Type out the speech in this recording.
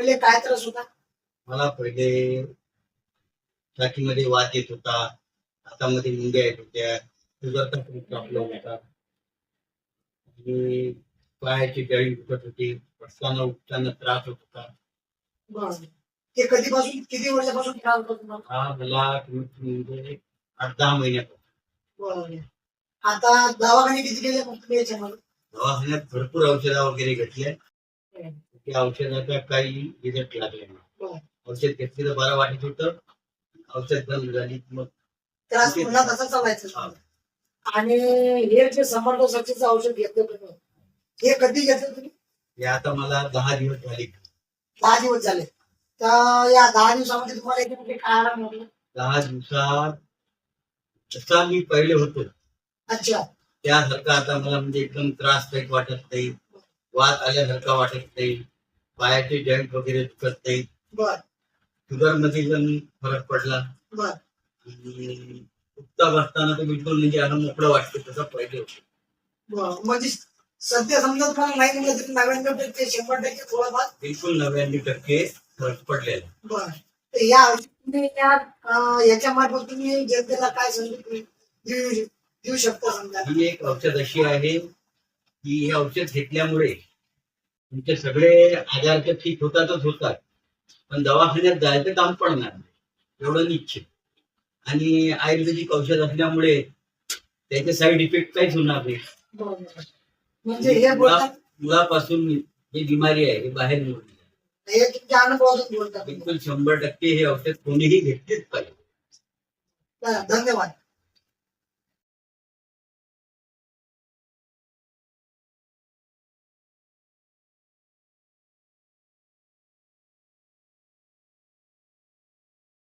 पहिले काय त्रास होता? मला पहिले छातीमध्ये वात येत होता. हातामध्ये मुंग्या येत होत्या. शुगरचा प्रॉब्लेम होता. आणि पायाची गळी दुखत होती. बसताना उठताना त्रास होत होता. बरं. ते कधीपासून किती वर्षापासून त्रास होता तुम्हाला? हा मला कमीत कमी म्हणजे आठ दहा महिन्यापासून. बरं. आता दवाखाने किती केले मग तुम्ही याच्यामध्ये? दवाखान्यात भरपूर औषधा वगैरे घेतल्या त्या औषधाचा काही रिझल्ट लागले नाही. औषध घेतली तर बरं वाटत होतं. औषध बंद झाली मग त्रास पुन्हा तसा चालायचा. आणि हे जे समर्थ सक्सेसचं औषध घेतलं तुम्ही हे कधी घेतलं तुम्ही? हे आता मला दहा दिवस झाले. दहा दिवस झाले. तर या दहा दिवसामध्ये तुम्हाला कुठे काय आराम दहा दिवसात जसा मी पहिले होतो. अच्छा. त्यासारखा आता मला म्हणजे एकदम त्रासदायक वाटत नाही. वात आल्यासारखा वाटत नाही. पायाचे जॉईंट वगैरे दुखत नाही शुगरमध्ये पण फरक पडला. उठता बसताना तर बिलकुल म्हणजे अन्न मोकळं वाटतं तसं पहिले होतं. म्हणजे सध्या समजा तुम्हाला नाही म्हणलं तरी नव्याण्णव टक्के शंभर टक्के थोडाफार? बिलकुल नव्याण्णव टक्के फरक पडलेला. बर. या याच्या मार्फत तुम्ही जनतेला काय देऊ देऊ शकता समजा? ही एक औषध अशी आहे की हे औषध घेतल्यामुळे तुमचे सगळे आजार तर ठीक होतातच होतात. पण दवाखान्यात जायचं काम पडणार नाही. एवढं निश्चित. आणि आयुर्वेदिक औषध असल्यामुळे त्याचे साईड इफेक्ट काहीच होणार नाही. म्हणजे हे मुळापासून जी बिमारी आहे ही बाहेर बोलतात. बिलकुल शंभर टक्के हे औषध कोणीही घेतलेच पाहिजे. धन्यवाद.